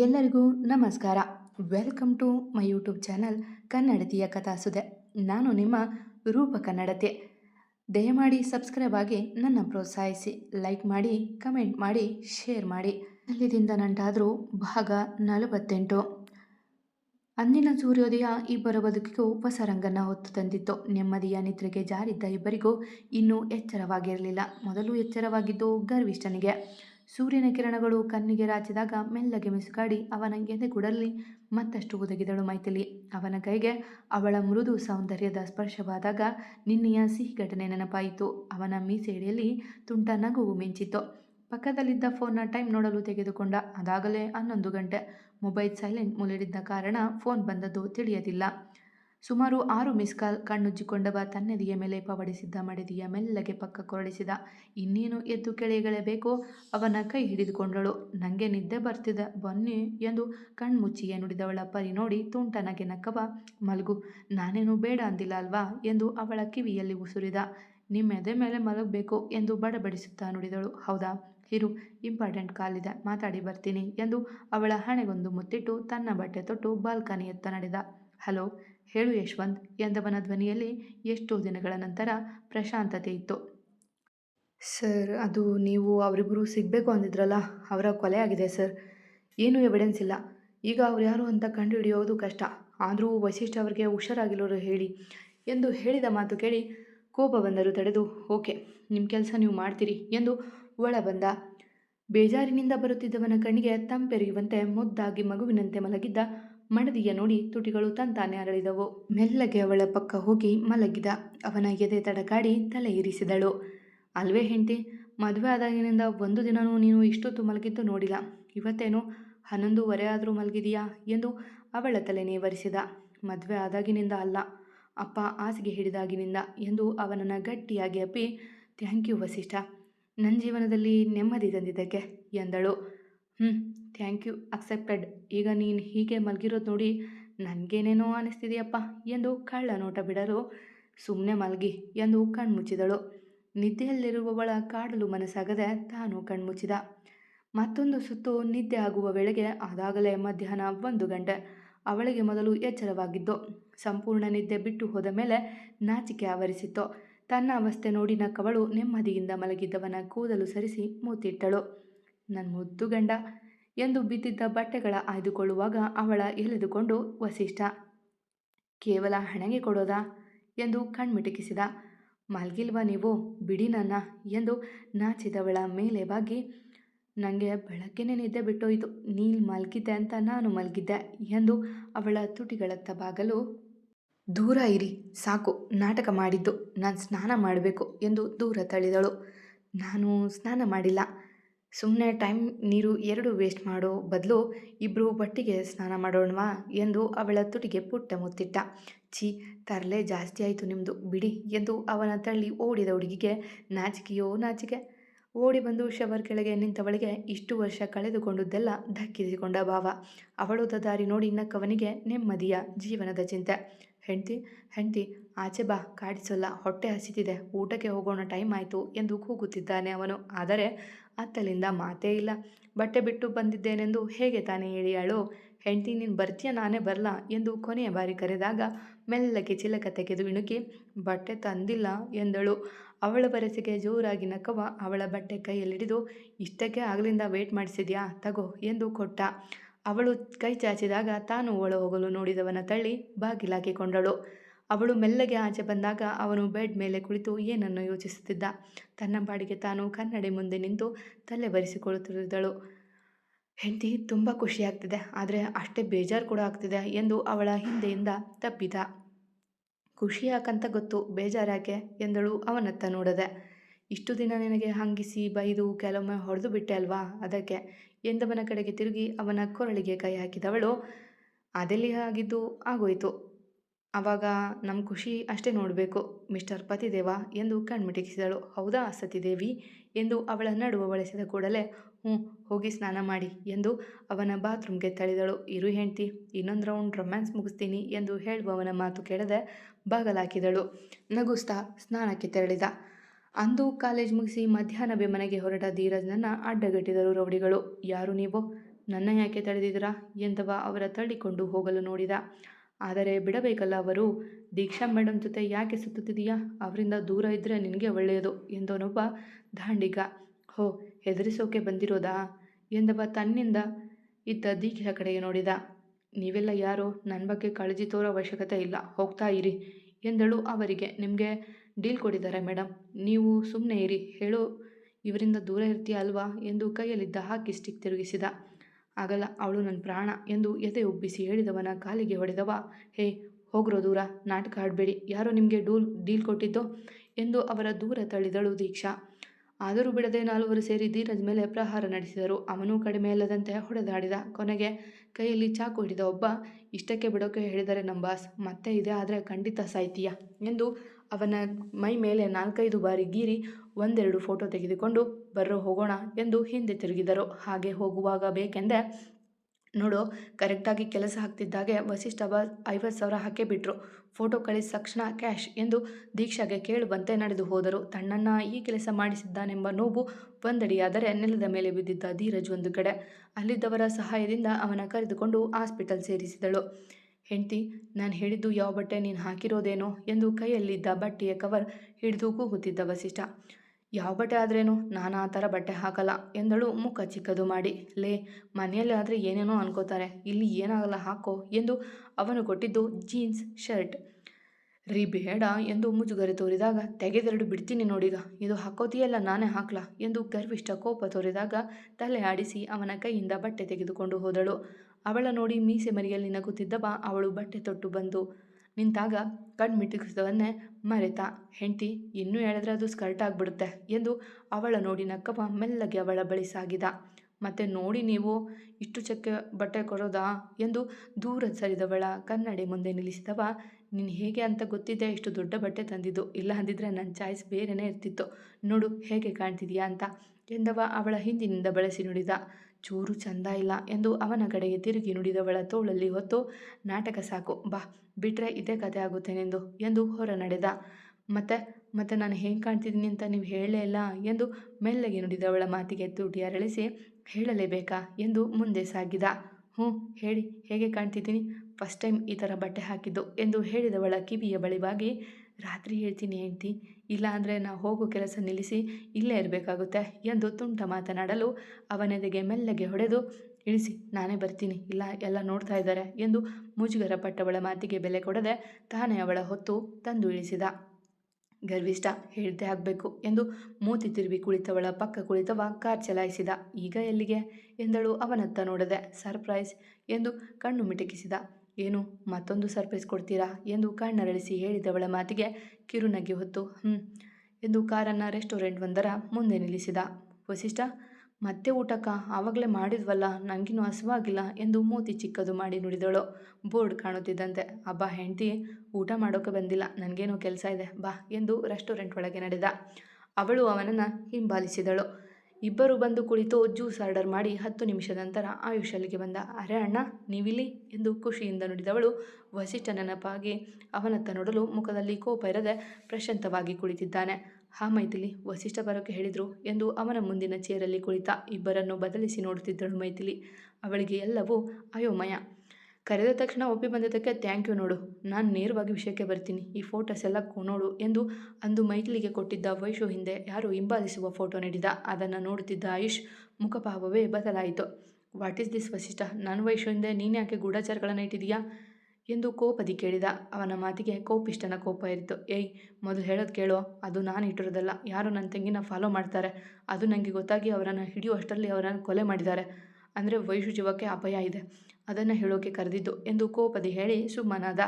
ಎಲ್ಲರಿಗೂ ನಮಸ್ಕಾರ. Welcome to my YouTube channel ಕನ್ನಡತಿಯ ಕಥಾಸುದೆ. ನಾನು ನಿಮ್ಮ ರೂಪ ಕನ್ನಡತೆ. ದಯಮಾಡಿ ಸಬ್ಸ್ಕ್ರೈಬ್ ಆಗಿ ನನ್ನ ಪ್ರೋತ್ಸಾಹಿಸಿ. ಲೈಕ್ ಮಾಡಿ ಕಮೆಂಟ್ ಮಾಡಿ ಶೇರ್ ಮಾಡಿ. ಅಲ್ಲಿದಿಂದ ನಂಟಾದರೂ ಭಾಗ ನಲವತ್ತೆಂಟು. ಅಂದಿನ ಸೂರ್ಯೋದಯ ಇಬ್ಬರ ಬದುಕಿಗೂ ಹೊಸ ಹೊತ್ತು ತಂದಿತ್ತು. ನೆಮ್ಮದಿಯ ನಿದ್ರೆಗೆ ಜಾರಿದ್ದ ಇಬ್ಬರಿಗೂ ಇನ್ನೂ ಎಚ್ಚರವಾಗಿರಲಿಲ್ಲ. ಮೊದಲು ಎಚ್ಚರವಾಗಿದ್ದು ಗರ್ವಿಷ್ಠನಿಗೆ. ಸೂರ್ಯನ ಕಿರಣಗಳು ಕಣ್ಣಿಗೆ ರಾಚಿದಾಗ ಮೆಲ್ಲಗೆ ಮಿಸುಕಾಡಿ ಅವನ ಎದೆಗುಡಲ್ಲಿ ಮತ್ತಷ್ಟು ಒದಗಿದಳು ಮೈಥಿಲಿ. ಅವನ ಕೈಗೆ ಅವಳ ಮೃದು ಸೌಂದರ್ಯದ ಸ್ಪರ್ಶವಾದಾಗ ನಿನ್ನೆಯ ಸಿಹಿ ಘಟನೆ ನೆನಪಾಯಿತು. ಅವನ ಮೀಸೆಡೆಯಲ್ಲಿ ತುಂಟ ನಗುವು ಮಿಂಚಿತ್ತು. ಪಕ್ಕದಲ್ಲಿದ್ದ ಫೋನ್ನ ಟೈಮ್ ನೋಡಲು ತೆಗೆದುಕೊಂಡ. ಅದಾಗಲೇ ಹನ್ನೊಂದು ಗಂಟೆ. ಮೊಬೈಲ್ ಸೈಲೆಂಟ್ ಮೂಲಿಡಿದ್ದ ಕಾರಣ ಫೋನ್ ಬಂದದ್ದು ತಿಳಿಯದಿಲ್ಲ. ಸುಮಾರು ಆರು ಮಿಸ್ ಕಾಲ್ ಕಣ್ಣುಜ್ಜಿಕೊಂಡವ ತನ್ನೆದೆಯ ಮೇಲೆ ಪವಡಿಸಿದ್ದ ಮಡದಿಯ ಮೆಲ್ಲಗೆ ಪಕ್ಕ ಕೊರಳಿಸಿದ. ಇನ್ನೇನು ಎದ್ದು ಕೆಳಗಲೇಬೇಕು ಅವನ ಕೈ ಹಿಡಿದುಕೊಂಡಳು. ನನಗೆ ನಿದ್ದೆ ಬರ್ತಿದೆ, ಬನ್ನಿ ಎಂದು ಕಣ್ಮುಚ್ಚಿಯೇ ನುಡಿದವಳ ಪರಿ ನೋಡಿ ತುಂಟನಗೆ ನಕ್ಕವ ಮಲಗು. ನಾನೇನು ಬೇಡ ಅಂದಿಲ್ಲ ಅಲ್ವಾ ಎಂದು ಅವಳ ಕಿವಿಯಲ್ಲಿ ಉಸುರಿದ. ನಿಮ್ಮೆದೆ ಮೇಲೆ ಮಲಗಬೇಕು ಎಂದು ಬಡಬಡಿಸುತ್ತಾ ನುಡಿದಳು. ಹೌದಾ? ಇರು, ಇಂಪಾರ್ಟೆಂಟ್ ಕಾಲಿದೆ ಮಾತಾಡಿ ಬರ್ತೀನಿ ಎಂದು ಅವಳ ಹಣೆಗೊಂದು ಮುತ್ತಿಟ್ಟು ತನ್ನ ಬಟ್ಟೆ ತೊಟ್ಟು ಬಾಲ್ಕನಿಯತ್ತ ನಡೆದ. ಹಲೋ ಹೇಳು ಯಶವಂತ್ ಎಂದವನ ಧ್ವನಿಯಲ್ಲಿ ಎಷ್ಟೋ ದಿನಗಳ ನಂತರ ಪ್ರಶಾಂತತೆ ಇತ್ತು. ಸರ್, ಅದು ನೀವು ಅವರಿಬ್ಬರು ಸಿಗಬೇಕು ಅಂದಿದ್ರಲ್ಲ, ಅವರ ಕೊಲೆ ಆಗಿದೆ ಸರ್. ಏನೂ ಎವಿಡೆನ್ಸ್ ಇಲ್ಲ. ಈಗ ಅವ್ರು ಯಾರು ಅಂತ ಕಂಡುಹಿಡಿಯೋದು ಕಷ್ಟ. ಆದರೂ ವಶಿಷ್ಠ ಅವರಿಗೆ ಹುಷಾರಾಗಿರೋರು ಹೇಳಿ ಎಂದು ಹೇಳಿದ ಮಾತು ಕೇಳಿ ಕೋಪ ಬಂದರು ತಡೆದು, ಓಕೆ ನಿಮ್ಮ ಕೆಲಸ ನೀವು ಮಾಡ್ತೀರಿ ಎಂದು ಒಳ ಬಂದ. ಬೇಜಾರಿನಿಂದ ಬರುತ್ತಿದ್ದವನ ಕಣ್ಣಿಗೆ ತಂಪೆರೆಯುವಂತೆ ಮುದ್ದಾಗಿ ಮಗುವಿನಂತೆ ಮಲಗಿದ್ದ ಮಡದಿಯ ನೋಡಿ ತುಟಿಗಳು ತಂತಾನೆ ಅರಳಿದವು. ಮೆಲ್ಲಗೆ ಅವಳ ಪಕ್ಕ ಹೋಗಿ ಮಲಗಿದ. ಅವನ ಎದೆ ತಡಕಾಡಿ ತಲೆ ಇರಿಸಿದಳು. ಅಲ್ವೇ ಹೆಂಡತಿ, ಮದುವೆ ಆದಾಗಿನಿಂದ ಒಂದು ದಿನವೂ ನೀನು ಇಷ್ಟೊತ್ತು ಮಲಗಿದ್ದು ನೋಡಿಲ್ಲ. ಇವತ್ತೇನು ಹನ್ನೊಂದೂವರೆ ಆದರೂ ಮಲಗಿದೀಯಾ ಎಂದು ಅವಳ ತಲೆ ನೇವರಿಸಿದ. ಮದುವೆ ಆದಾಗಿನಿಂದ ಅಲ್ಲ, ಅಪ್ಪ ಹಾಸಿಗೆ ಹಿಡಿದಾಗಿನಿಂದ ಎಂದು ಅವನನ್ನು ಗಟ್ಟಿಯಾಗಿ ಅಪ್ಪಿ, ಥ್ಯಾಂಕ್ ಯು ವಸಿಷ್ಠ ನನ್ನ ಜೀವನದಲ್ಲಿ ನೆಮ್ಮದಿ ತಂದಿದ್ದಕ್ಕೆ, ಎಂದಳು. ಹ್ಞೂ ಥ್ಯಾಂಕ್ ಯು ಅಕ್ಸೆಪ್ಟೆಡ್ ಈಗ ನೀನು ಹೀಗೆ ಮಲಗಿರೋದು ನೋಡಿ ನನಗೇನೇನೋ ಅನಿಸ್ತಿದೆಯಪ್ಪ ಎಂದು ಕಳ್ಳ ನೋಟ ಬಿಡಲು ಸುಮ್ಮನೆ ಮಲಗಿ ಎಂದು ಕಣ್ಮುಚ್ಚಿದಳು. ನಿದ್ದೆಯಲ್ಲಿರುವವಳ ಕಾಡಲು ಮನಸ್ಸಾಗದೆ ತಾನು ಕಣ್ಮುಚ್ಚಿದ. ಮತ್ತೊಂದು ಸುತ್ತು ನಿದ್ದೆ ಆಗುವ ವೇಳೆಗೆ ಅದಾಗಲೇ ಮಧ್ಯಾಹ್ನ ಒಂದು ಗಂಟೆ. ಅವಳಿಗೆ ಮೊದಲು ಎಚ್ಚರವಾಗಿದ್ದು, ಸಂಪೂರ್ಣ ನಿದ್ದೆ ಬಿಟ್ಟು ಹೋದ ಮೇಲೆ ನಾಚಿಕೆ ಆವರಿಸಿತ್ತು. ತನ್ನ ಅವಸ್ಥೆ ನೋಡಿ ನಕ್ಕವಳು ನೆಮ್ಮದಿಯಿಂದ ಮಲಗಿದ್ದವನ ಕೂದಲು ಸರಿಸಿ ಮೂತಿಟ್ಟಳು. ನನ್ನ ಮುದ್ದು ಗಂಡ ಎಂದು ಬಿದ್ದಿದ್ದ ಬಟ್ಟೆಗಳ ಆಯ್ದುಕೊಳ್ಳುವಾಗ ಅವಳ ಎಳೆದುಕೊಂಡು, ವಸಿಷ್ಠ, ಕೇವಲ ಹಣೆಗೆ ಕೊಡೋದಾ? ಎಂದು ಕಣ್ಮಿಟುಕಿಸಿದ. ಮಲ್ಗಿಲ್ವಾ ನೀವು? ಬಿಡಿ ನನ್ನ ಎಂದು ನಾಚಿದವಳ ಮೇಲೆ ಬಾಗಿ ನನಗೆ ಬೆಳಗ್ಗೆನೇ ನಿದ್ದೆ ಬಿಟ್ಟೋಯಿತು. ನೀಲ್ ಮಲಗಿದ್ದೆ ಅಂತ ನಾನು ಮಲಗಿದ್ದೆ ಎಂದು ಅವಳ ತುಟಿಗಳತ್ತ ಬಾಗಲು, ದೂರ ಇರಿ, ಸಾಕು, ನಾಟಕ ಮಾಡಿದ್ದು, ನಾನು ಸ್ನಾನ ಮಾಡಬೇಕು ಎಂದು ದೂರ ತಳ್ಳಿದಳು. ನಾನು ಸ್ನಾನ ಮಾಡಿಲ್ಲ ಸುಮ್ಮನೆ ಟೈಮ್ ನೀರು ಎರಡು ವೇಸ್ಟ್ ಮಾಡೋ ಬದಲು ಇಬ್ಬರು ಬಟ್ಟಿಗೆ ಸ್ನಾನ ಮಾಡೋಣವಾ ಎಂದು ಅವಳ ತುಟಿಗೆ ಪುಟ್ಟ ಮುತ್ತಿಟ್ಟ. ಛೀ, ತರಲೆ ಜಾಸ್ತಿ ಆಯಿತು ನಿಮ್ಮದು ಬಿಡಿ ಎಂದು ಅವನ ತಳ್ಳಿ ಓಡಿದ ಹುಡುಗಿಗೆ ನಾಚಿಕೆಯೋ ನಾಚಿಕೆ. ಓಡಿ ಬಂದು ಶವರ್ ಕೆಳಗೆ ನಿಂತವಳಿಗೆ ಇಷ್ಟು ವರ್ಷ ಕಳೆದುಕೊಂಡುದೆಲ್ಲ ಧಕ್ಕಿಸಿಕೊಂಡ ಭಾವ. ಅವಳು ದಾರಿ ನೋಡಿ ನಕ್ಕವನಿಗೆ ನೆಮ್ಮದಿಯ ಜೀವನದ ಚಿಂತೆ. ಹೆಂಡ್ತಿ ಹೆಂಡ್ತಿ, ಆಚೆ ಬಾ, ಕಾಡಿಸೋಲ್ಲ, ಹೊಟ್ಟೆ ಹಸಿತಿದೆ, ಊಟಕ್ಕೆ ಹೋಗೋಣ ಟೈಮ್ ಆಯಿತು ಎಂದು ಕೂಗುತ್ತಿದ್ದಾನೆ ಅವನು. ಆದರೆ ಅತ್ತಲಿಂದ ಮಾತೇ ಇಲ್ಲ. ಬಟ್ಟೆ ಬಿಟ್ಟು ಬಂದಿದ್ದೇನೆಂದು ಹೇಗೆ ತಾನೇ ಹೇಳಿಯಾಳು? ಹೆಂಡ್ತಿ ನೀನು ಬರ್ತೀಯ, ನಾನೇ ಬರಲ್ಲ ಎಂದು ಕೊನೆಯ ಬಾರಿ ಕರೆದಾಗ ಮೆಲ್ಲಗೆ ಚಿಲಕ ತೆಗೆದು ಇಣುಕಿ, ಬಟ್ಟೆ ತಂದಿಲ್ಲ ಎಂದಳು. ಅವಳ ಬರೆಸಿಗೆ ಜೋರಾಗಿ ನಕ್ಕವ ಅವಳ ಬಟ್ಟೆ ಕೈಯಲ್ಲಿಡಿದು, ಇಷ್ಟಕ್ಕೆ ಆಗಲಿಂದ ವೇಟ್ ಮಾಡಿಸಿದ್ಯಾ? ತಗೋ ಎಂದು ಕೊಟ್ಟ. ಅವಳು ಕೈ ಚಾಚಿದಾಗ ತಾನು ಒಳ ಹೋಗಲು ನೋಡಿದವನ ತಳ್ಳಿ ಬಾಗಿಲಾಕಿಕೊಂಡಳು. ಅವಳು ಮೆಲ್ಲಗೆ ಆಚೆ ಬಂದಾಗ ಅವನು ಬೆಡ್ ಮೇಲೆ ಕುಳಿತು ಏನನ್ನು ಯೋಚಿಸುತ್ತಿದ್ದ. ತನ್ನ ಬಾಡಿಗೆ ತಾನು ಕನ್ನಡಿ ಮುಂದೆ ನಿಂತು ತಲೆ ಬರೆಸಿಕೊಳ್ಳುತ್ತಿದ್ದಳು ಹೆಂಡತಿ, ತುಂಬ ಖುಷಿಯಾಗ್ತಿದೆ ಆದರೆ ಅಷ್ಟೇ ಬೇಜಾರು ಕೂಡ ಆಗ್ತಿದೆ ಎಂದು ಅವಳ ಹಿಂದೆಯಿಂದ ತಪ್ಪಿದ. ಖುಷಿ ಯಾಕಂತ ಗೊತ್ತು? ಬೇಜಾರಾಕೆ ಎಂದಳು ಅವನತ್ತ ನೋಡದೆ. ಇಷ್ಟು ದಿನ ನಿನಗೆ ಹಂಗಿಸಿ ಬೈದು ಕೆಲವೊಮ್ಮೆ ಹೊಡೆದು ಬಿಟ್ಟೆ ಅಲ್ವಾ? ಅದಕ್ಕೆ? ಎಂದವನ ಕಡೆಗೆ ತಿರುಗಿ ಅವನ ಕೊರಳಿಗೆ ಕೈ ಹಾಕಿದವಳು. ಅದೆಲ್ಲಿ ಆಗಿದ್ದು ಆಗೋಯ್ತು. ಆವಾಗ ನಮ್ಮ ಖುಷಿ ಅಷ್ಟೇ ನೋಡಬೇಕು, ಮಿಸ್ಟರ್ ಪತಿದೇವ ಎಂದು ಕಣ್ಮಿಟಿಸಿದಳು ಹೌದಾ ಸತಿದೇವಿ ಎಂದು ಅವಳ ನಡುವ ಬಳಸಿದ ಕೂಡಲೇ ಹ್ಞೂ ಹೋಗಿ ಸ್ನಾನ ಮಾಡಿ ಎಂದು ಅವನ ಬಾತ್ರೂಮ್ಗೆ ತಳಿದಳು ಇರು ಹೆಂಡ್ತಿ, ಇನ್ನೊಂದು ರೌಂಡ್ ರೊಮ್ಯಾನ್ಸ್ ಮುಗಿಸ್ತೀನಿ ಎಂದು ಹೇಳುವವನ ಮಾತು ಕೇಳದೆ ಬಾಗಲಾಕಿದಳು. ನಗುಸ್ತಾ ಸ್ನಾನಕ್ಕೆ ತೆರಳಿದ. ಅಂದು ಕಾಲೇಜ್ ಮುಗಿಸಿ ಮಧ್ಯಾಹ್ನ ಮನೆಗೆ ಹೊರಟ ಧೀರಜ್ನನ್ನು ಅಡ್ಡಗಟ್ಟಿದರು ರೌಡಿಗಳು. ಯಾರು ನೀವು? ನನ್ನ ಯಾಕೆ ತಡೆದಿದ್ದೀರಾ ಎಂದವ ಅವರ ತಳ್ಳಿಕೊಂಡು ಹೋಗಲು ನೋಡಿದ. ಆದರೆ ಬಿಡಬೇಕಲ್ಲ ಅವರು? ದೀಕ್ಷಾ ಮೇಡಮ್ ಜೊತೆ ಯಾಕೆ ಸುತ್ತುತ್ತಿದೀಯಾ ಅವರಿಂದ ದೂರ ಇದ್ದರೆ ನಿನಗೆ ಒಳ್ಳೆಯದು ಎಂದವನೊಬ್ಬ ದಾಂಡಿಗ. ಹೋ, ಹೆದರಿಸೋಕೆ ಬಂದಿರೋದಾ? ಎಂದವ ತನ್ನಿಂದ ಇದ್ದ ದೀಕ್ಷಾ ಕಡೆಗೆ ನೋಡಿದ. ನೀವೆಲ್ಲ ಯಾರು? ನನ್ನ ಬಗ್ಗೆ ಕಾಳಜಿ ತೋರೋ ಅವಶ್ಯಕತೆ ಇಲ್ಲ, ಹೋಗ್ತಾ ಇರಿ ಎಂದಳು ಅವರಿಗೆ. ನಿಮಗೆ ಡೀಲ್ ಕೊಟ್ಟಿದ್ದಾರೆ ಮೇಡಮ್ ನೀವು ಸುಮ್ಮನೆ ಇರಿ, ಹೇಳು. ಇವರಿಂದ ದೂರ ಇರ್ತೀಯ ಅಲ್ವಾ ಎಂದು ಕೈಯಲ್ಲಿದ್ದ ಹಾಕಿ ಸ್ಟಿಕ್ ತಿರುಗಿಸಿದ. ಆಗಲ್ಲ, ಅವಳು ನನ್ನ ಪ್ರಾಣ ಎಂದು ಎದೆ ಉಬ್ಬಿಸಿ ಹೇಳಿದವನ ಕಾಲಿಗೆ ಹೊಡೆದವ. ಹೇ, ಹೋಗ್ರೋ ದೂರ, ನಾಟಕ ಆಡಬೇಡಿ, ಯಾರೋ ನಿಮಗೆ ಡೂಲ್, ಡೀಲ್ ಕೊಟ್ಟಿದ್ದೋ ಎಂದು ಅವರ ದೂರ ತಳ್ಳಿದಳು ದೀಕ್ಷಾ. ಆದರೂ ಬಿಡದೆ ನಾಲ್ವರು ಸೇರಿ ಧೀರಜ್ ಮೇಲೆ ಪ್ರಹಾರ ನಡೆಸಿದರು. ಅವನೂ ಕಡಿಮೆ ಇಲ್ಲದಂತೆ ಹೊಡೆದಾಡಿದ ಕೊನೆಗೆ ಕೈಯಲ್ಲಿ ಚಾಕು ಹಿಡಿದ ಒಬ್ಬ, ಇಷ್ಟಕ್ಕೆ ಬಿಡೋಕೆ ಹೇಳಿದರೆ ನಮ್ಮ ಬಾಸ್ ಮತ್ತೆ ಇದೆ ಆದರೆ ಖಂಡಿತ ಸಾಯ್ತೀಯ ಎಂದು ಅವನ ಮೈ ಮೇಲೆ ನಾಲ್ಕೈದು ಬಾರಿ ಗೀರಿ ಒಂದೆರಡು ಫೋಟೋ ತೆಗೆದುಕೊಂಡು ಬರ್ರೋ ಹೋಗೋಣ ಎಂದು ಹಿಂದೆ ತಿರುಗಿದರು. ಹಾಗೆ ಹೋಗುವಾಗ ಬೇಕೆಂದೆ ನೋಡು ಕರೆಕ್ಟಾಗಿ ಕೆಲಸ ಹಾಕ್ತಿದ್ದಾಗೆ ವಸಿಷ್ಠ ಬ, ಐವತ್ತು ಸಾವಿರ ಹಾಕೇ ಬಿಟ್ರು. ಫೋಟೋ ಕಳಿಸಿ ತಕ್ಷಣ ಕ್ಯಾಶ್ ಎಂದು ದೀಕ್ಷಾಗೆ ಕೇಳುವಂತೆ ನಡೆದು ಹೋದರು. ತಣ್ಣನ್ನ ಈ ಕೆಲಸ ಮಾಡಿಸಿದ್ದಾನೆಂಬ ನೋವು ಒಂದಡಿಯಾದರೆ ನೆಲದ ಮೇಲೆ ಬಿದ್ದಿದ್ದ ಧೀರಜ್ ಒಂದು ಕಡೆ. ಅಲ್ಲಿದ್ದವರ ಸಹಾಯದಿಂದ ಅವನ ಕರೆದುಕೊಂಡು ಆಸ್ಪಿಟಲ್ ಸೇರಿಸಿದಳು. ಹೆಂಡ್ತಿ, ನಾನು ಹೇಳಿದ್ದು ಯಾವ ಬಟ್ಟೆ ನೀನು ಹಾಕಿರೋದೇನೋ? ಎಂದು ಕೈಯಲ್ಲಿದ್ದ ಬಟ್ಟೆಯ ಕವರ್ ಹಿಡಿದು ಕೂಗುತ್ತಿದ್ದ ವಸಿಷ್ಠ. ಯಾವ ಬಟ್ಟೆ ಆದ್ರೇನು? ನಾನು ಆ ಥರ ಬಟ್ಟೆ ಹಾಕಲ್ಲ ಎಂದಳು ಮುಖ ಚಿಕ್ಕದು ಮಾಡಿ. ಲೇ, ಮನೆಯಲ್ಲಿ ಆದರೆ ಏನೇನೋ ಅನ್ಕೋತಾರೆ. ಇಲ್ಲಿ ಏನಾಗಲ್ಲ ಹಾಕೋ ಎಂದು ಅವನು ಕೊಟ್ಟಿದ್ದು ಜೀನ್ಸ್, ಶರ್ಟ್. ರೀ, ಬೇಡ ಎಂದು ಮುಜುಗರೆ ತೋರಿದಾಗ, ತೆಗೆದೆರಡು ಬಿಡ್ತೀನಿ ನೋಡಿಗ. ಇದು ಹಾಕೋತಿಯಲ್ಲ, ನಾನೇ ಹಾಕ್ಲಾ ಎಂದು ಗರ್ವಿಷ್ಠ ಕೋಪ ತೋರಿದಾಗ ತಲೆ ಆಡಿಸಿ ಅವನ ಕೈಯಿಂದ ಬಟ್ಟೆ ತೆಗೆದುಕೊಂಡು ಹೋದಳು. ಅವಳ ನೋಡಿ ಮೀಸೆ ಮರಿಯಲ್ಲಿ ನಗುತ್ತಿದ್ದವ ಅವಳು ಬಟ್ಟೆ ತೊಟ್ಟು ಬಂದು ನಿಂತಾಗ ಕಣ್ಮಿಟಿಸಿದವನ್ನೇ ಮರೆತ, ಹೆಂಡತಿ, ಇನ್ನೂ ಹೇಳಿದ್ರೆ ಅದು ಸ್ಕರ್ಟ್ ಆಗಿಬಿಡುತ್ತೆ ಎಂದು ಅವಳ ನೋಡಿ ನಕ್ಕವ ಮೆಲ್ಲಗೆ ಅವಳ ಬಳಿ ಸಾಗಿದ. ಮತ್ತೆ ನೋಡಿ ನೀವು, ಇಷ್ಟು ಚಕ್ಕೆ ಬಟ್ಟೆ ಕೊಡೋದಾ? ಎಂದು ದೂರ ಸರಿದವಳ ಕನ್ನಡಿ ಮುಂದೆ ನಿಲ್ಲಿಸಿದವ. ನೀನು ಹೇಗೆ ಅಂತ ಗೊತ್ತಿದ್ದೆ, ಇಷ್ಟು ದೊಡ್ಡ ಬಟ್ಟೆ ತಂದಿದ್ದು. ಇಲ್ಲ ಅಂದಿದ್ರೆ ನನ್ನ ಚಾಯ್ಸ್ ಬೇರೆಯೇ ಇರ್ತಿತ್ತು. ನೋಡು, ಹೇಗೆ ಕಾಣ್ತಿದೀಯಾ ಅಂತ ಎಂದವ ಅವಳ ಹಿಂದಿನಿಂದ ಬಳಸಿ ನುಡಿದ. ಚೂರು ಚಂದ ಇಲ್ಲ ಎಂದು ಅವನ ಕಡೆಗೆ ತಿರುಗಿ ನುಡಿದವಳ ತೋಳಲ್ಲಿ ಹೊತ್ತು, ನಾಟಕ ಸಾಕು, ಬಾ, ಬಿಟ್ರೆ ಇದೇ ಕತೆ ಆಗುತ್ತೇನೆಂದು ಎಂದು ಹೊರ ನಡೆದ ಮತ್ತೆ ಮತ್ತೆ ನಾನು ಹೇಗೆ ಕಾಣ್ತಿದ್ದೀನಿ ಅಂತ ನೀವು ಹೇಳಲೇ ಇಲ್ಲ ಎಂದು ಮೆಲ್ಲಗೆ ನುಡಿದವಳ ಮಾತಿಗೆ ತುಟಿ ಅರಳಿಸಿ, ಹೇಳಲೇಬೇಕಾ ಎಂದು ಮುಂದೆ ಸಾಗಿದ. ಹ್ಞೂ, ಹೇಳಿ, ಹೇಗೆ ಕಾಣ್ತಿದ್ದೀನಿ? ಫಸ್ಟ್ ಟೈಮ್ ಈ ಥರ ಬಟ್ಟೆ ಹಾಕಿದ್ದು ಎಂದು ಹೇಳಿದವಳ ಕಿವಿಯ ಬಳಿವಾಗಿ ರಾತ್ರಿ ಹೇಳ್ತೀನಿ ಹೆಂಡ್ತಿ, ಇಲ್ಲ ಅಂದರೆ ನಾ ಹೋಗೋ ಕೆಲಸ ನಿಲ್ಲಿಸಿ ಇಲ್ಲೇ ಇರಬೇಕಾಗುತ್ತೆ ಎಂದು ತುಂಟ ಮಾತನಾಡಲು ಅವನೆದೆಗೆ ಮೆಲ್ಲಗೆ ಹೊಡೆದು, ಇಳಿಸಿ, ನಾನೇ ಬರ್ತೀನಿ, ಇಲ್ಲ, ಎಲ್ಲ ನೋಡ್ತಾ ಇದ್ದಾರೆ ಎಂದು ಮುಜುಗರ ಪಟ್ಟವಳ ಮಾತಿಗೆ ಬೆಲೆ ಕೊಡದೆ ತಾನೇ ಅವಳ ಹೊತ್ತು ತಂದು ಇಳಿಸಿದ. ಗರ್ವಿಷ್ಠ, ಹೇಳ್ದೆ ಆಗಬೇಕು ಎಂದು ಮೂತಿ ತಿರುವಿ ಕುಳಿತವಳ ಪಕ್ಕ ಕುಳಿತವ ಕಾರ್ ಚಲಾಯಿಸಿದ. ಈಗ ಎಲ್ಲಿಗೆ? ಎಂದಳು ಅವನತ್ತ ನೋಡದೆ. ಸರ್ಪ್ರೈಸ್ ಎಂದು ಕಣ್ಣು ಮಿಟಕಿಸಿದ. ಏನು? ಮತ್ತೊಂದು ಸರ್ಪ್ರೈಸ್ ಕೊಡ್ತೀರಾ? ಎಂದು ಕಣ್ಣರಳಿಸಿ ಹೇಳಿದವಳ ಮಾತಿಗೆ ಕಿರುನಗೆ ಹೊತ್ತು ಹ್ಞೂ ಎಂದು ಕಾರನ್ನು ರೆಸ್ಟೋರೆಂಟ್ ಒಂದರ ಮುಂದೆ ನಿಲ್ಲಿಸಿದ. ವಸಿಷ್ಠ, ಮತ್ತೆ ಊಟಕ್ಕ? ಆವಾಗಲೇ ಮಾಡಿದ್ವಲ್ಲ ನನಗಿನ್ನೂ ಹಸುವಾಗಿಲ್ಲ ಎಂದು ಮೂತಿ ಚಿಕ್ಕದು ಮಾಡಿ ನುಡಿದಳು. ಬೋರ್ಡ್ ಕಾಣುತ್ತಿದ್ದಂತೆ, ಅಬ್ಬಾ, ಹೆಂಡತಿ, ಊಟ ಮಾಡೋಕೆ ಬಂದಿಲ್ಲ, ನನಗೇನೋ ಕೆಲಸ ಇದೆ, ಬಾ ಎಂದು ರೆಸ್ಟೋರೆಂಟ್ ಒಳಗೆ ನಡೆದ. ಅವಳು ಅವನನ್ನು ಹಿಂಬಾಲಿಸಿದಳು. ಇಬ್ಬರು ಬಂದು ಕುಳಿತು ಜ್ಯೂಸ್ ಆರ್ಡರ್ ಮಾಡಿ ಹತ್ತು ನಿಮಿಷದ ನಂತರ ಆಯುಷ್ ಅಲ್ಲಿಗೆ ಬಂದ, ಅರೆ ಅಣ್ಣ, ನೀವಿಲ್ಲಿ? ಎಂದು ಖುಷಿಯಿಂದ ನುಡಿದವಳು. ವಸಿಷ್ಠ ನೆನಪಾಗಿ ಅವನತ್ತ ನೋಡಲು ಮುಖದಲ್ಲಿ ಕೋಪ ಇರದೆ ಪ್ರಶಾಂತವಾಗಿ ಕುಳಿತಿದ್ದಾನೆ. ಹಾ ಮೈಥಿಲಿ, ವಸಿಷ್ಠ ಬರೋಕೆ ಹೇಳಿದರು? ಎಂದು ಅವನ ಮುಂದಿನ ಚೇರಲ್ಲಿ ಕುಳಿತ ಇಬ್ಬರನ್ನು ಬದಲಿಸಿ ನೋಡುತ್ತಿದ್ದಳು ಮೈಥಿಲಿ. ಅವಳಿಗೆ ಎಲ್ಲವೂ ಅಯೋಮಯ. ಕರೆದ ತಕ್ಷಣ ಒಪ್ಪಿ ಬಂದಿದ್ದಕ್ಕೆ ಥ್ಯಾಂಕ್ ಯು ನೋಡು. ನಾನು ನೇರವಾಗಿ ವಿಷಯಕ್ಕೆ ಬರ್ತೀನಿ. ಈ ಫೋಟೋಸ್ ಎಲ್ಲ ನೋಡು ಎಂದು ಅಂದು ಮೈಥಿಲಿಗೆ ಕೊಟ್ಟಿದ್ದ ವೈಶು ಹಿಂದೆ ಯಾರು ಹಿಂಬಾಲಿಸುವ ಫೋಟೋ ನೀಡಿದ. ಅದನ್ನು ನೋಡುತ್ತಿದ್ದ ಆಯುಷ್ ಮುಖಭಾವವೇ ಬದಲಾಯಿತು. What is this Vasishtha? ನನ್ನ ವೈಶು ಹಿಂದೆ ನೀನು ಯಾಕೆ ಗೂಢಾಚಾರಗಳನ್ನು ಇಟ್ಟಿದೀಯಾ ಎಂದು ಕೋಪದಿ ಕೇಳಿದ. ಅವನ ಮಾತಿಗೆ ಕೋಪಿಷ್ಟನ ಕೋಪ ಇತ್ತು ಏಯ್, ಮೊದಲು ಹೇಳೋದು ಕೇಳೋ. ಅದು ನಾನು ಇಟ್ಟಿರೋದಲ್ಲ. ಯಾರು ನನ್ನ ತಂಗಿನ ಫಾಲೋ ಮಾಡ್ತಾರೆ? ಅದು ನನಗೆ ಗೊತ್ತಾಗಿ ಅವರನ್ನು ಹಿಡಿಯುವಷ್ಟರಲ್ಲಿ ಅವರನ್ನು ಕೊಲೆ ಮಾಡಿದ್ದಾರೆ. ಅಂದರೆ ವೈಶು ಜೀವಕ್ಕೆ ಅಪಾಯ ಇದೆ. ಅದನ್ನು ಹೇಳೋಕೆ ಕರೆದಿದ್ದು ಎಂದು ಕೋಪದಿ ಹೇಳಿ ಸುಮ್ಮನಾದ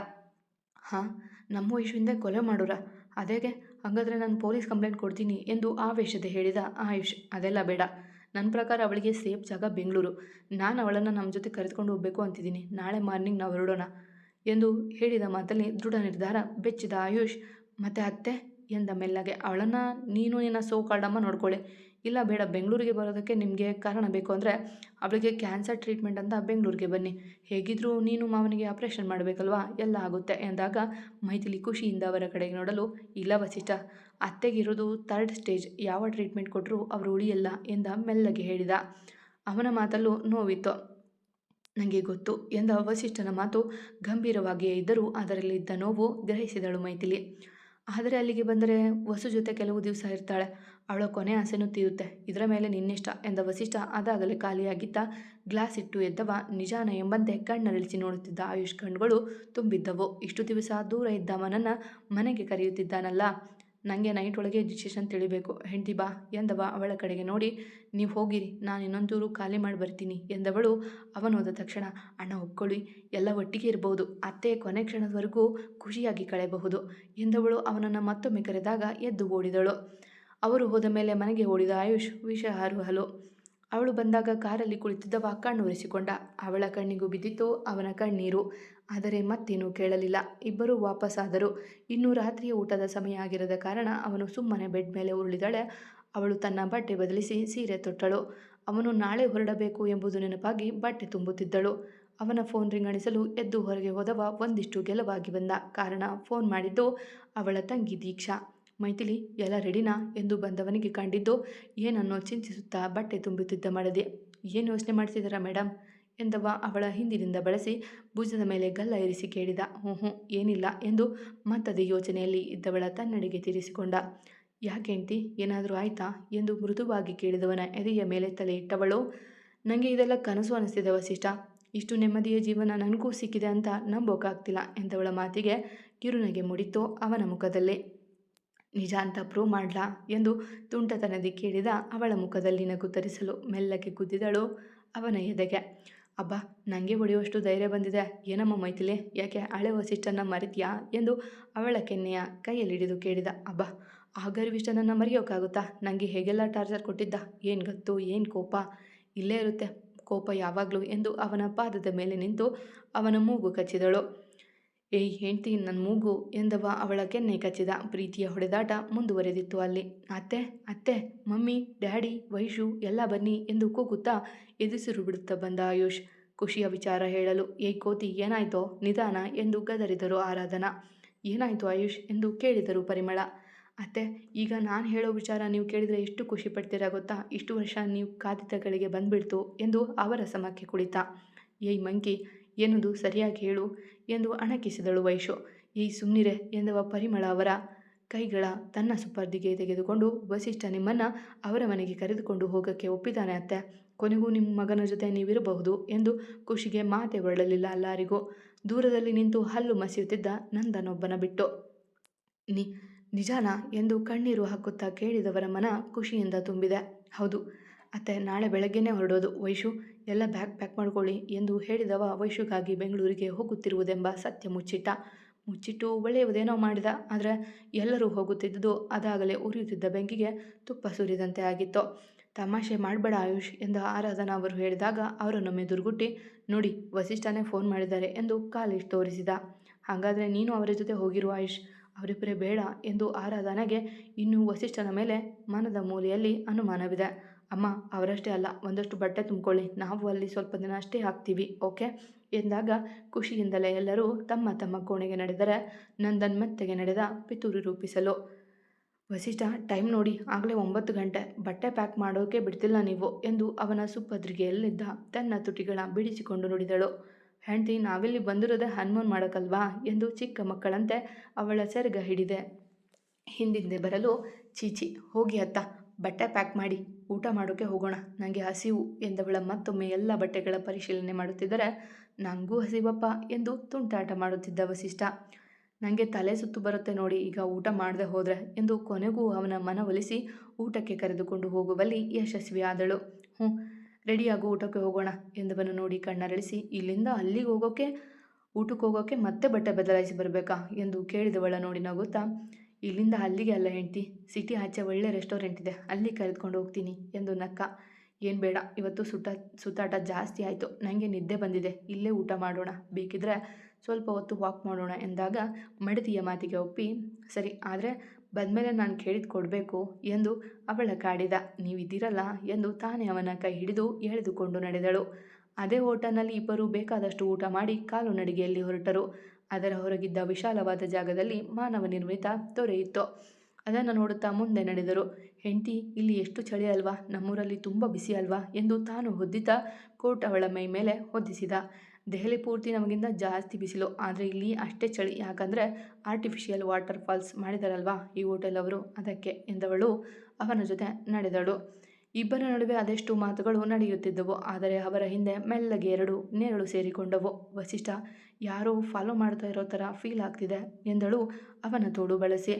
ಹಾಂ, ನಮ್ಮ ವಯಸ್ಸಿಂದ ಕೊಲೆ ಮಾಡೋರ? ಅದೇಗೆ? ಹಾಗಾದರೆ ನಾನು ಪೊಲೀಸ್ ಕಂಪ್ಲೇಂಟ್ ಕೊಡ್ತೀನಿ ಎಂದು ಆವೇಶದ ಹೇಳಿದ ಆಯುಷ್. ಅದೆಲ್ಲ ಬೇಡ. ನನ್ನ ಪ್ರಕಾರ ಅವಳಿಗೆ ಸೇಫ್ ಜಾಗ ಬೆಂಗಳೂರು. ನಾನು ಅವಳನ್ನು ನಮ್ಮ ಜೊತೆ ಕರೆದುಕೊಂಡು ಹೋಗಬೇಕು ಅಂತಿದ್ದೀನಿ. ನಾಳೆ ಮಾರ್ನಿಂಗ್ ನಾವು ಹೊರಡೋಣ ಎಂದು ಹೇಳಿದ ಮಾತಲ್ಲಿ ದೃಢ ನಿರ್ಧಾರ ಬೆಚ್ಚಿದ ಆಯುಷ್. ಮತ್ತೆ ಅತ್ತೆ? ಎಂದ ಮೆಲ್ಲಗೆ, ಅವಳನ್ನು ನೀನು ನಿನ್ನ ಸೋ ಕಾರ್ಡಮ್ಮ ನೋಡ್ಕೊಳ್ಳಿ ಇಲ್ಲ ಬೇಡ, ಬೆಂಗಳೂರಿಗೆ ಬರೋದಕ್ಕೆ ನಿಮಗೆ ಕಾರಣ ಬೇಕು ಅಂದರೆ ಅವಳಿಗೆ ಕ್ಯಾನ್ಸರ್ ಟ್ರೀಟ್ಮೆಂಟ್ ಅಂತ ಬೆಂಗಳೂರಿಗೆ ಬನ್ನಿ. ಹೇಗಿದ್ದರೂ ನೀನು ಮಾವನಿಗೆ ಆಪ್ರೇಷನ್ ಮಾಡಬೇಕಲ್ವಾ? ಎಲ್ಲ ಆಗುತ್ತೆ ಎಂದಾಗ ಮೈಥಿಲಿ ಖುಷಿಯಿಂದ ಅವರ ಕಡೆಗೆ ನೋಡಲು ಇಲ್ಲ ವಸಿಷ್ಠ. ಅತ್ತೆಗಿರೋದು ಥರ್ಡ್ ಸ್ಟೇಜ್ ಯಾವ ಟ್ರೀಟ್ಮೆಂಟ್ ಕೊಟ್ಟರೂ ಅವರು ಉಳಿಯಲ್ಲ ಎಂದ ಮೆಲ್ಲಗೆ ಹೇಳಿದ. ಅವನ ಮಾತಲ್ಲೂ ನೋವಿತ್ತು. ನನಗೆ ಗೊತ್ತು ಎಂದ ವಸಿಷ್ಠನ ಮಾತು ಗಂಭೀರವಾಗಿಯೇ ಇದ್ದರೂ ಅದರಲ್ಲಿದ್ದ ನೋವು ಗ್ರಹಿಸಿದಳು ಮೈಥಿಲಿ. ಆದರೆ ಅಲ್ಲಿಗೆ ಬಂದರೆ ವಸು ಜೊತೆ ಕೆಲವು ದಿವಸ ಇರ್ತಾಳೆ. ಅವಳ ಕೊನೆ ಆಸೆನೂ ತೀರುತ್ತೆ ಇದರ ಮೇಲೆ ನಿನ್ನಿಷ್ಟ ಎಂದ ವಸಿಷ್ಠ ಅದಾಗಲೇ ಖಾಲಿಯಾಗಿದ್ದ ಗ್ಲಾಸ್ ಇಟ್ಟು ಎದ್ದವ ನಿಜಾನ ಎಂಬಂತೆ ಕಣ್ಣರಳಿಸಿ ನೋಡುತ್ತಿದ್ದ ಆಯುಷ್ ಕಣ್ಗಳು ತುಂಬಿದ್ದವು. ಇಷ್ಟು ದಿವಸ ದೂರ ಇದ್ದ ಮನನ್ನ ಮನೆಗೆ ಕರೆಯುತ್ತಿದ್ದಾನಲ್ಲ. ನನಗೆ ನೈಟ್ ಒಳಗೆ ಡಿಸಿಷನ್ ತಿಳಿಬೇಕು. ಹೆಂಡಿ ಬಾ ಎಂದವ ಅವಳ ಕಡೆಗೆ ನೋಡಿ, ನೀವು ಹೋಗಿರಿ, ನಾನು ಇನ್ನೊಂದೂರು ಖಾಲಿ ಮಾಡಿ ಬರ್ತೀನಿ ಎಂದವಳು ಅವನೋದ ತಕ್ಷಣ, ಅಣ್ಣ ಒಪ್ಕೊಳ್ಳಿ, ಎಲ್ಲ ಒಟ್ಟಿಗೆ ಇರಬಹುದು ಅತ್ತೆ ಕೊನೆ ಕ್ಷಣದವರೆಗೂ ಖುಷಿಯಾಗಿ ಕಳೆಯಬಹುದು ಎಂದವಳು ಅವನನ್ನು ಮತ್ತೊಮ್ಮೆ ಕರೆದಾಗ ಎದ್ದು ಓಡಿದಳು. ಅವರು ಹೋದ ಮೇಲೆ ಮನೆಗೆ ಓಡಿದ ಆಯುಷ್, ವಿಷ ಹಲು. ಅವಳು ಬಂದಾಗ ಕಾರಲ್ಲಿ ಕುಳಿತಿದ್ದವ ಕಣ್ಣುರಿಸಿಕೊಂಡ ಅವಳ ಕಣ್ಣಿಗೂ ಬಿದ್ದಿತ್ತು, ಅವನ ಕಣ್ಣೀರು. ಆದರೆ ಮತ್ತೇನೂ ಕೇಳಲಿಲ್ಲ. ಇಬ್ಬರೂ ವಾಪಸ್ಸಾದರು ಇನ್ನೂ ರಾತ್ರಿಯ ಊಟದ ಸಮಯ ಆಗಿರದ ಕಾರಣ ಅವನು ಸುಮ್ಮನೆ ಬೆಡ್ ಮೇಲೆ ಉರುಳಿದಳೆ. ಅವಳು ತನ್ನ ಬಟ್ಟೆ ಬದಲಿಸಿ ಸೀರೆ ತೊಟ್ಟಳು. ಅವನು ನಾಳೆ ಹೊರಡಬೇಕು ಎಂಬುದು ನೆನಪಾಗಿ ಬಟ್ಟೆ ತುಂಬುತ್ತಿದ್ದಳು. ಅವನ ಫೋನ್ ರಿಂಗಣಿಸಲು ಎದ್ದು ಹೊರಗೆ ಹೋದವ ಒಂದಿಷ್ಟು ಗೆಲುವಾಗಿ ಬಂದ ಕಾರಣ ಫೋನ್ ಮಾಡಿದ್ದು ಅವಳ ತಂಗಿ ದೀಕ್ಷಾ. ಮೈಥಿಲಿ ಎಲ್ಲ ರೆಡಿನಾ ಎಂದು ಬಂದವನಿಗೆ ಕಂಡಿದ್ದು, ಏನನ್ನೋ ಚಿಂತಿಸುತ್ತಾ ಬಟ್ಟೆ ತುಂಬುತ್ತಿದ್ದ ಮಾಡದೆ. ಏನು ಯೋಚನೆ ಮಾಡ್ತಿದ್ದೀರಾ ಮೇಡಮ್ ಎಂದವ ಅವಳ ಹಿಂದಿನಿಂದ ಬಳಸಿ ಭುಜದ ಮೇಲೆ ಗಲ್ಲ ಇರಿಸಿ ಕೇಳಿದ. ಹ್ಞೂ ಹ್ಞೂ ಏನಿಲ್ಲ ಎಂದು ಮತ್ತದೇ ಯೋಚನೆಯಲ್ಲಿ ಇದ್ದವಳ ತನ್ನಡೆಗೆ ತೀರಿಸಿಕೊಂಡ. ಯಾಕೆಂಟಿ ಏನಾದರೂ ಆಯ್ತಾ ಎಂದು ಮೃದುವಾಗಿ ಕೇಳಿದವನ ಎದೆಯ ಮೇಲೆ ತಲೆ ಇಟ್ಟವಳು. ನನಗೆ ಇದೆಲ್ಲ ಕನಸು ಅನಿಸ್ತಿದೆ ವಸಿಷ್ಠ. ಇಷ್ಟು ನೆಮ್ಮದಿಯ ಜೀವನ ನನಗೂ ಸಿಕ್ಕಿದೆ ಅಂತ ನಂಬೋಕಾಗ್ತಿಲ್ಲ ಎಂದವಳ ಮಾತಿಗೆ ಕಿರುನಗೆ ಮುಡಿತೋ ಅವನ ಮುಖದಲ್ಲಿ. ನಿಜ ಅಂತ ಪ್ರೂವ್ ಮಾಡ್ಲಾ ಎಂದು ತುಂಟತನದಿ ಕೇಳಿದ ಅವಳ ಮುಖದಲ್ಲಿ ನಗು ತರಿಸಲು ಮೆಲ್ಲಕ್ಕೆ ಕುದ್ದಿದಳು ಅವನ ಎದೆಗೆ. ಅಬ್ಬ ನನಗೆ ಹೊಡೆಯುವಷ್ಟು ಧೈರ್ಯ ಬಂದಿದೆ. ಏನಮ್ಮ ಮೈಥಿಲಿ? ಯಾಕೆ ಹಳೆ ವಸಿಷ್ಠನ ಮರಿತೀಯಾ ಎಂದು ಅವಳ ಕೆನ್ನೆಯ ಕೈಯಲ್ಲಿಡಿದು ಕೇಳಿದ. ಅಬ್ಬ ಆ ಗರ್ವಿಷ್ಠನನ್ನು ಮರೆಯೋಕ್ಕಾಗುತ್ತಾ ನನಗೆ ಹೇಗೆಲ್ಲ ಟಾರ್ಚರ್ ಕೊಟ್ಟಿದ್ದ? ಏನು ಗೊತ್ತು, ಏನು ಕೋಪ? ಇಲ್ಲೇ ಇರುತ್ತೆ. ಕೋಪ ಯಾವಾಗಲೂ ಎಂದು ಅವನ ಪಾದದ ಮೇಲೆ ನಿಂತು ಅವನ ಮೂಗು ಕಚ್ಚಿದಳು. ಏಯ್ ಹೆಂಡ್ತಿ ನನ್ನ ಮೂಗು ಎಂದವ ಅವಳ ಕೆನ್ನೆ ಕಚ್ಚಿದ. ಪ್ರೀತಿಯ ಹೊಡೆದಾಟ ಮುಂದುವರೆದಿತ್ತು ಅಲ್ಲಿ. ಅತ್ತೆ ಅತ್ತೆ, ಮಮ್ಮಿ, ಡ್ಯಾಡಿ, ವೈಶು, ಎಲ್ಲ ಬನ್ನಿ ಎಂದು ಕೂಗುತ್ತಾ ಎದುಸಿರು ಬಿಡುತ್ತಾ ಬಂದ ಆಯುಷ್. ಖುಷಿಯ ವಿಚಾರ ಹೇಳಲು ಏಯ್ ಕೋತಿ, ಏನಾಯ್ತೋ? ನಿಧಾನ ಎಂದು ಗದರಿದರು ಆರಾಧನಾ. ಏನಾಯ್ತು ಆಯುಷ್? ಎಂದು ಕೇಳಿದರು ಪರಿಮಳ. ಅತ್ತೆ, ಈಗ ನಾನು ಹೇಳೋ ವಿಚಾರ ನೀವು ಕೇಳಿದರೆ ಎಷ್ಟು ಖುಷಿ ಪಡ್ತೀರಾ ಗೊತ್ತಾ? ಇಷ್ಟು ವರ್ಷ ನೀವು ಕಾದಿತಗಳಿಗೆ ಬಂದ್ಬಿಡ್ತು ಎಂದು ಅವರ ಸಮಕ್ಕೆ ಕುಳಿತ. ಏಯ್ ಮಂಕಿ ಎನ್ನುವುದು ಸರಿಯಾಗಿ ಹೇಳು ಎಂದು ಅಣಕಿಸಿದಳು ವೈಶು. ಈ ಸುಮ್ನಿರೆ ಎಂದವ ಪರಿಮಳ ಅವರ ಕೈಗಳ ತನ್ನ ಸುಪರ್ದಿಗೆ ತೆಗೆದುಕೊಂಡು ವಸಿಷ್ಠ ನಿಮ್ಮನ್ನು ಅವರ ಮನೆಗೆ ಕರೆದುಕೊಂಡು ಹೋಗಕ್ಕೆ ಒಪ್ಪಿದ್ದಾನೆ ಅತ್ತೆ. ಕೊನೆಗೂ ನಿಮ್ಮ ಮಗನ ಜೊತೆ ನೀವಿರಬಹುದು ಎಂದು ಖುಷಿಗೆ ಮಾತೆ ಹೊರಡಲಿಲ್ಲ ಅಲ್ಲಾರಿಗೂ. ದೂರದಲ್ಲಿ ನಿಂತು ಹಲ್ಲು ಮಸಿಯುತ್ತಿದ್ದ ನಂದನೊಬ್ಬನ ಬಿಟ್ಟು. ನಿ, ನಿಜಾನ? ಎಂದು ಕಣ್ಣೀರು ಹಾಕುತ್ತಾ ಕೇಳಿದವರ ಮನ ಖುಷಿಯಿಂದ ತುಂಬಿದೆ. ಹೌದು ಅತ್ತೆ, ನಾಳೆ ಬೆಳಗ್ಗೆನೇ ಹೊರಡೋದು. ವೈಶು, ಎಲ್ಲ ಬ್ಯಾಗ್ ಪ್ಯಾಕ್ ಮಾಡ್ಕೊಳ್ಳಿ ಎಂದು ಹೇಳಿದವ ವೈಶುಗಾಗಿ ಬೆಂಗಳೂರಿಗೆ ಹೋಗುತ್ತಿರುವುದೆಂಬ ಸತ್ಯ ಮುಚ್ಚಿಟ್ಟ. ಮುಚ್ಚಿಟ್ಟು ಒಳ್ಳೆಯದೇನೋ ಮಾಡಿದ, ಆದರೆ ಎಲ್ಲರೂ ಹೋಗುತ್ತಿದ್ದುದು ಅದಾಗಲೇ ಉರಿಯುತ್ತಿದ್ದ ಬೆಂಕಿಗೆ ತುಪ್ಪ ಸುರಿದಂತೆ ಆಗಿತ್ತು. ತಮಾಷೆ ಮಾಡಬೇಡ ಆಯುಷ್ ಎಂದು ಆರಾಧನಾ ಅವರು ಹೇಳಿದಾಗ ಅವರನ್ನೊಮ್ಮೆ ದುರ್ಗುಟ್ಟಿ, ನೋಡಿ, ವಸಿಷ್ಠನೇ ಫೋನ್ ಮಾಡಿದ್ದಾರೆ ಎಂದು ಕಾಲೇಜ್ ತೋರಿಸಿದ. ಹಾಗಾದರೆ ನೀನು ಅವರ ಜೊತೆ ಹೋಗಿರುವ ಆಯುಷ್. ಅವರಿಬ್ಬರೇ ಬೇಡ ಎಂದು ಆರಾಧನೆಗೆ ಇನ್ನೂ ವಸಿಷ್ಠನ ಮೇಲೆ ಮನದ ಮೂಲೆಯಲ್ಲಿ ಅನುಮಾನವಿದೆ. ಅಮ್ಮ, ಅವರಷ್ಟೇ ಅಲ್ಲ, ಒಂದಷ್ಟು ಬಟ್ಟೆ ತುಂಬಿಕೊಳ್ಳಿ. ನಾವು ಅಲ್ಲಿ ಸ್ವಲ್ಪ ದಿನ ಅಷ್ಟೇ ಹಾಕ್ತೀವಿ, ಓಕೆ? ಎಂದಾಗ ಖುಷಿಯಿಂದಲೇ ಎಲ್ಲರೂ ತಮ್ಮ ತಮ್ಮ ಕೋಣೆಗೆ ನಡೆದರೆ ನಂದನ್ ಮತ್ತೆಗೆ ನಡೆದ ಪಿತೂರಿ ರೂಪಿಸಲು. ವಸಿಷ್ಠ, ಟೈಮ್ ನೋಡಿ, ಆಗಲೇ ಒಂಬತ್ತು ಗಂಟೆ. ಬಟ್ಟೆ ಪ್ಯಾಕ್ ಮಾಡೋಕೆ ಬಿಡ್ತಿಲ್ಲ ನೀವು ಎಂದು ಅವನ ಸುಪ್ಪದ್ರಿಗೆಯಲ್ಲಿದ್ದ ತನ್ನ ತುಟಿಗಳ ಬಿಡಿಸಿಕೊಂಡು ನುಡಿದಳು. ಹೆಂಡತಿ, ನಾವಿಲ್ಲಿ ಬಂದಿರೋದೇ ಹನುಮಾನ್ ಮಾಡೋಕ್ಕಲ್ವಾ ಎಂದು ಚಿಕ್ಕ ಮಕ್ಕಳಂತೆ ಅವಳ ಸೆರಗ ಹಿಡಿದೆ. ಹಿಂದಿಂದೆ ಬರಲು ಚೀಚಿ ಹೋಗಿ ಅತ್ತ. ಬಟ್ಟೆ ಪ್ಯಾಕ್ ಮಾಡಿ ಊಟ ಮಾಡೋಕ್ಕೆ ಹೋಗೋಣ. ನನಗೆ ಹಸಿವು ಎಂದವಳ ಮತ್ತೊಮ್ಮೆ ಎಲ್ಲ ಬಟ್ಟೆಗಳ ಪರಿಶೀಲನೆ ಮಾಡುತ್ತಿದ್ದರೆ ನನಗೂ ಹಸಿವಪ್ಪ ಎಂದು ತುಂಟಾಟ ಮಾಡುತ್ತಿದ್ದ ವಸಿಷ್ಠ. ನನಗೆ ತಲೆ ಸುತ್ತು ಬರುತ್ತೆ ನೋಡಿ, ಈಗ ಊಟ ಮಾಡದೆ ಹೋದರೆ ಎಂದು ಕೊನೆಗೂ ಅವನ ಮನವೊಲಿಸಿ ಊಟಕ್ಕೆ ಕರೆದುಕೊಂಡು ಹೋಗುವಲ್ಲಿ ಯಶಸ್ವಿಯಾದಳು. ಹ್ಞೂ, ರೆಡಿಯಾಗು, ಊಟಕ್ಕೆ ಹೋಗೋಣ ಎಂದವನು ನೋಡಿ ಕಣ್ಣರಳಿಸಿ, ಇಲ್ಲಿಂದ ಅಲ್ಲಿಗೆ ಹೋಗೋಕ್ಕೆ ಊಟಕ್ಕೆ ಹೋಗೋಕ್ಕೆ ಮತ್ತೆ ಬಟ್ಟೆ ಬದಲಾಯಿಸಿ ಬರಬೇಕಾ? ಎಂದು ಕೇಳಿದವಳ ನೋಡಿ ನಗುತ್ತಾ ಇಲ್ಲಿಂದ ಅಲ್ಲಿಗೆ ಅಲ್ಲ ಹೆಂಡ್ತಿ. ಸಿಟಿ ಆಚೆ ಒಳ್ಳೆ ರೆಸ್ಟೋರೆಂಟ್ ಇದೆ. ಅಲ್ಲಿ ಕರೆದುಕೊಂಡು ಹೋಗ್ತೀನಿ ಎಂದು ನಕ್ಕ. ಏನು ಬೇಡ, ಇವತ್ತು ಸುತ್ತ ಸುತ್ತಾಟ ಜಾಸ್ತಿ ಆಯಿತು. ನನಗೆ ನಿದ್ದೆ ಬಂದಿದೆ. ಇಲ್ಲೇ ಊಟ ಮಾಡೋಣ. ಬೇಕಿದ್ರೆ ಸ್ವಲ್ಪ ಹೊತ್ತು ವಾಕ್ ಮಾಡೋಣ ಎಂದಾಗ ಮಡತಿಯ ಮಾತಿಗೆ ಒಪ್ಪಿ, ಸರಿ, ಆದರೆ ಬಂದಮೇಲೆ ನಾನು ಕೇಳಿದ್ ಕೊಡಬೇಕು ಎಂದು ಅವಳ ಕಾಡಿದ. ನೀವಿದ್ದೀರಲ್ಲ ಎಂದು ತಾನೇ ಅವನ ಕೈ ಹಿಡಿದು ಎಳೆದುಕೊಂಡು ನಡೆದಳು. ಅದೇ ಹೋಟೆಲ್ನಲ್ಲಿ ಇಬ್ಬರು ಬೇಕಾದಷ್ಟು ಊಟ ಮಾಡಿ ಕಾಲು ನಡಿಗೆಯಲ್ಲಿ ಹೊರಟರು. ಅದರ ಹೊರಗಿದ್ದ ವಿಶಾಲವಾದ ಜಾಗದಲ್ಲಿ ಮಾನವ ನಿರ್ಮಿತ ತೊರೆಯಿತ್ತು ಅದನ್ನು ನೋಡುತ್ತಾ ಮುಂದೆ ನಡೆದರು. ಹೆಂಡತಿ, ಇಲ್ಲಿ ಎಷ್ಟು ಚಳಿ ಅಲ್ವಾ? ನಮ್ಮೂರಲ್ಲಿ ತುಂಬ ಬಿಸಿ ಅಲ್ವಾ? ಎಂದು ತಾನು ಹೊದ್ದಿದ್ದ ಕೋಟ್ ಅವಳ ಮೈ ಮೇಲೆ ಹೊದ್ದಿಸಿದ ದೆಹಲಿ ಪೂರ್ತಿ ನಮಗಿಂತ ಜಾಸ್ತಿ ಬಿಸಿಲು. ಆದರೆ ಇಲ್ಲಿ ಅಷ್ಟೇ ಚಳಿ. ಯಾಕಂದರೆ ಆರ್ಟಿಫಿಷಿಯಲ್ ವಾಟರ್ ಫಾಲ್ಸ್ ಮಾಡಿದಾರಲ್ವಾ ಈ ಹೋಟೆಲ್ ಅವರು? ಅದಕ್ಕೆ ಎಂದವಳು ಅವನ ಜೊತೆ ನಡೆದಳು. ಇಬ್ಬರ ನಡುವೆ ಅದೆಷ್ಟು ಮಾತುಗಳು ನಡೆಯುತ್ತಿದ್ದವು, ಆದರೆ ಅವರ ಹಿಂದೆ ಮೆಲ್ಲಗೆ ಎರಡು ನೇರಳು ಸೇರಿಕೊಂಡವು. ವಸಿಷ್ಠ, ಯಾರೋ ಫಾಲೋ ಮಾಡ್ತಾ ಇರೋ ಥರ ಫೀಲ್ ಆಗ್ತಿದೆ ಎಂದಳು ಅವನ ತೋಡು ಬಳಸಿ.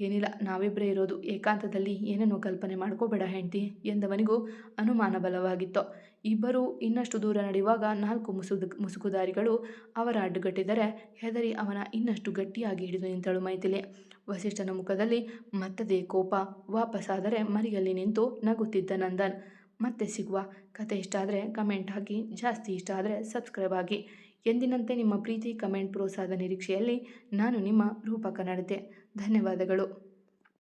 ಏನಿಲ್ಲ ನಾವಿಬ್ಬರೇ ಇರೋದು. ಏಕಾಂತದಲ್ಲಿ ಏನೇನೋ ಕಲ್ಪನೆ ಮಾಡ್ಕೋಬೇಡ ಹೆಂಡತಿ ಎಂದವನಿಗೂ ಅನುಮಾನ ಬಲವಾಗಿತ್ತು. ಇಬ್ಬರು ಇನ್ನಷ್ಟು ದೂರ ನಡೆಯುವಾಗ ನಾಲ್ಕು ಮುಸುದು, ಮುಸುಕುದಾರಿಗಳು ಅವರ ಅಡ್ಡುಗಟ್ಟಿದರೆ ಹೆದರಿ ಅವನ ಇನ್ನಷ್ಟು ಗಟ್ಟಿಯಾಗಿ ಹಿಡಿದು ನಿಂತಳು ಮೈಥಿಲಿ. ವಸಿಷ್ಠನ ಮುಖದಲ್ಲಿ ಮತ್ತದೇ ಕೋಪ ವಾಪಸ್ಸಾದರೆ ಮರಿಯಲ್ಲಿ ನಿಂತು ನಗುತ್ತಿದ್ದ ನಂದನ್. ಮತ್ತೆ ಸಿಗುವ ಕತೆ ಇಷ್ಟ ಆದರೆ ಕಮೆಂಟ್ ಹಾಕಿ, ಜಾಸ್ತಿ ಇಷ್ಟ ಆದರೆ ಸಬ್ಸ್ಕ್ರೈಬ್ ಆಗಿ. ಎಂದಿನಂತೆ ನಿಮ್ಮ ಪ್ರೀತಿ ಕಮೆಂಟ್ ಪ್ರೋತ್ಸಾಹದ ನಿರೀಕ್ಷೆಯಲ್ಲಿ ನಾನು ನಿಮ್ಮ ರೂಪಕ ನಡೆದೆ ಧನ್ಯವಾದಗಳು.